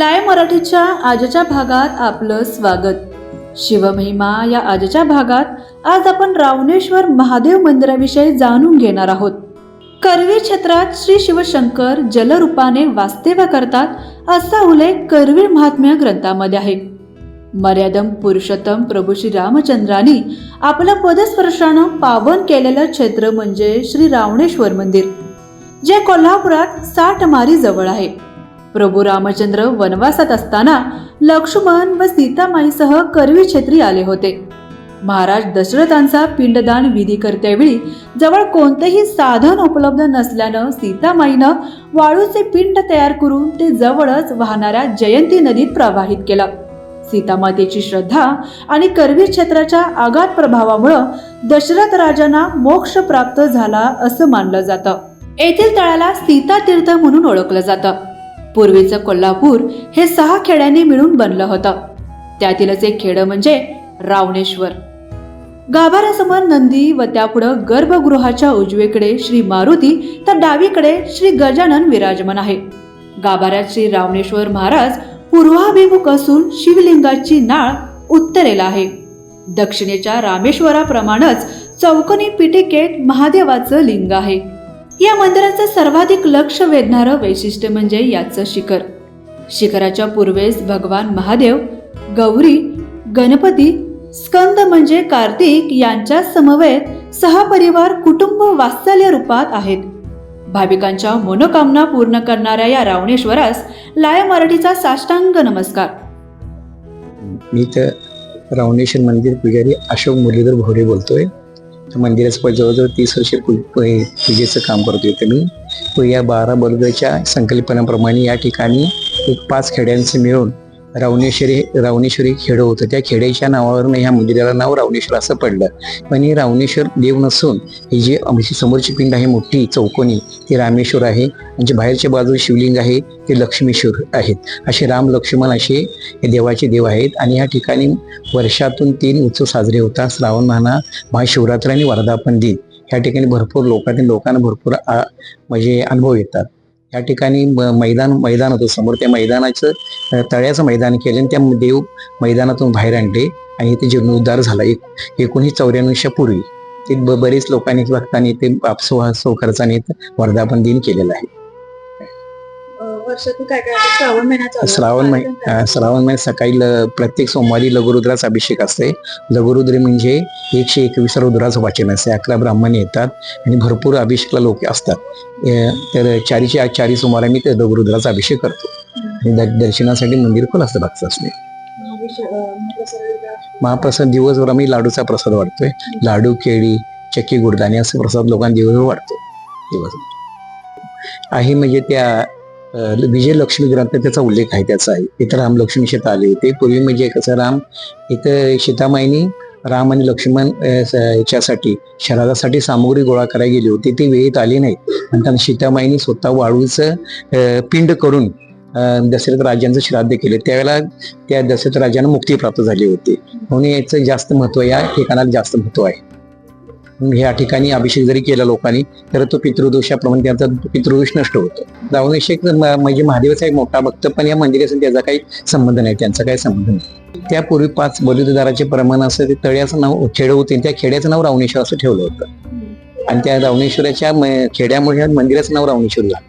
लाय मराठीच्या आजच्या भागात आपलं स्वागत. शिवमहिमा या आजच्या भागात आज आपण रावणेश्वर महादेव मंदिराविषयी जाणून घेणार आहोत. करवीर क्षेत्रात श्री शिवशंकर जलरूपाने वास्तव्य करतात असा उल्लेख करवीर महात्म्य ग्रंथामध्ये आहे. मर्यादम पुरुषोत्तम प्रभू श्री रामचंद्रानी आपलं पदस्पर्शानं पावन केलेलं क्षेत्र म्हणजे श्री रावणेश्वर मंदिर जे कोल्हापुरात साठ मारी जवळ आहे. प्रभू रामचंद्र वनवासात असताना लक्ष्मण व सीतामाईसह करवी क्षेत्री आले होते. महाराज दशरथांचा पिंडदान विधी करतेवेळी जवळ कोणतेही साधन उपलब्ध नसल्यानं सीतामाईनं वाळूचे पिंड तयार करून ते जवळच वाहणाऱ्या जयंती नदीत प्रवाहित केलं. सीतामातेची श्रद्धा आणि करवीर क्षेत्राच्या आघात प्रभावामुळं दशरथ राजांना मोक्ष प्राप्त झाला असं मानलं जातं. येथील तळाला सीता तीर्थ म्हणून ओळखलं जातं. पूर्वीचं कोल्हापूर हे सहा खेड्यांनी मिळून बनलं होतं. त्यातीलच एक खेड म्हणजे रावणेश्वर. गाभाऱ्यासमोर नंदी व त्यापुढं गर्भगृहाच्या उजवीकडे श्री मारुती तर डावीकडे श्री गजानन विराजमान आहे. गाभाऱ्यात श्री रावणेश्वर महाराज पूर्वाभिमुख असून शिवलिंगाची नाळ उत्तरेला आहे. दक्षिणेच्या रामेश्वराप्रमाणेच चौकोनी पिटिकेत महादेवाचं लिंग आहे. या मंदिराचं सर्वाधिक लक्ष वेधणारं वैशिष्ट्य म्हणजे याचं शिखर. शिखराच्या पूर्वेस भगवान महादेव गौरी गणपती स्कंद म्हणजे कार्तिक यांच्या समवेत सहपरिवार कुटुंब वात्सल्य रूपात आहेत. भाविकांच्या मनोकामना पूर्ण करणाऱ्या या रावणेश्वरास लाय मराठीचा साष्टांग नमस्कार. मी तर रावणेश्वर मंदिर पुजारी अशोक मुरलीधर भोरे बोलतोय. मंदिराचं पण जवळजवळ तीस वर्षे पू पूजेचं काम करतोय तर मी. तो या बारा बलुदाच्या संकल्पनाप्रमाणे या ठिकाणी एक पाच खेड्यांचे मिळून रावणेश्वरी रावणेश्वरी खेडं होतं. त्या खेड्याच्या नावावरून ह्या मंदिराला नाव रावणेश्वर असं पडलं. पण हे रावणेश्वर देव नसून ही जी आमची समोरची पिंड आहे मोठी चौकोनी ती रामेश्वर आहे. म्हणजे बाहेरच्या बाजूला शिवलिंग आहे ते लक्ष्मीश्वर आहेत. असे राम लक्ष्मण असे हे देवाचे देव आहेत. आणि ह्या ठिकाणी वर्षातून तीन उत्सव साजरे होतात. श्रावण महिना महाशिवरात्र आणि वर्धापन दिन. ह्या ठिकाणी भरपूर लोकांनी लोकांना भरपूर आ- म्हणजे अनुभव येतात. या ठिकाणी म- मैदान मैदान होतं. समोर त्या मैदानाचं तळ्याचं मैदान केलं आणि त्या देव मैदानातून बाहेर आणले आणि इथे जीर्णोद्धार झाला. एक एकोणीस चौऱ्याण्णवच्या पूर्वी. ते बरेच लोकांनी भक्तांनी ते आपसो खर्चाने वर्धापन दिन केलेलं आहे. वर्षातून काय काय? श्रावण महिन्याचा श्रावण महिना श्रावण महिन्यात सकाळी ल- प्रत्येक सोमवारी लघुरुद्राचा अभिषेक असते. लघुरुद्र म्हणजे एकशे एकवीस रुद्राचं वाचन असते. अकरा ब्राह्मण येतात आणि भरपूर अभिषेकला लोक असतात. तर चारीच्या चारी सोमवार मी ते लघुरुद्राचा अभिषेक करतो. आणि द- दर्शनासाठी मंदिर खोल असतं भक्त असणे महाप्रसाद दिवसभर आम्ही लाडूचा प्रसाद वाटतोय लाडू केळी चक्की गुडदाणे असे प्रसाद लोकांना दिवसभर वाटतो दिवसभर. आहे म्हणजे त्या विजयलक्ष्मी ग्रंथ त्याचा उल्लेख आहे त्याचा आहे. इथं रामलक्ष्मी शेत आले होते. पूर्वी म्हणजे कसं राम इथं सीतामाईनी राम आणि लक्ष्मण याच्यासाठी शराधासाठी सामुग्री गोळा करायला गेली होती. ती वेळेत आली नाही. आणि सीतामाईनी स्वतः वाळूचं पिंड करून दशरथ राजांचं श्राद्ध केले. त्यावेळेला त्या दशरथ राजांना मुक्ती प्राप्त झाली होती. म्हणून याचं जास्त महत्त्व या ठिकाणाला जास्त महत्त्व आहे. ह्या ठिकाणी अभिषेक जरी केला लोकांनी तर तो पितृदोषाप्रमाणे त्यांचा पितृदोष नष्ट होतो. रावणेश्वर म्हणजे महादेवाचा एक मोठा भक्त पण या मंदिराचा त्याचा काही संबंध नाही त्यांचा काही संबंध नाही. त्यापूर्वी पाच बलुतेदाराचे प्रमाण असं ते तळ्याचं नाव खेड होते त्या खेड्याचं नाव रावणेश्वर असं ठेवलं होतं. आणि त्या रावणेश्वराच्या खेड्यामुळे मंदिराचं नाव रावणेश्वर झालं.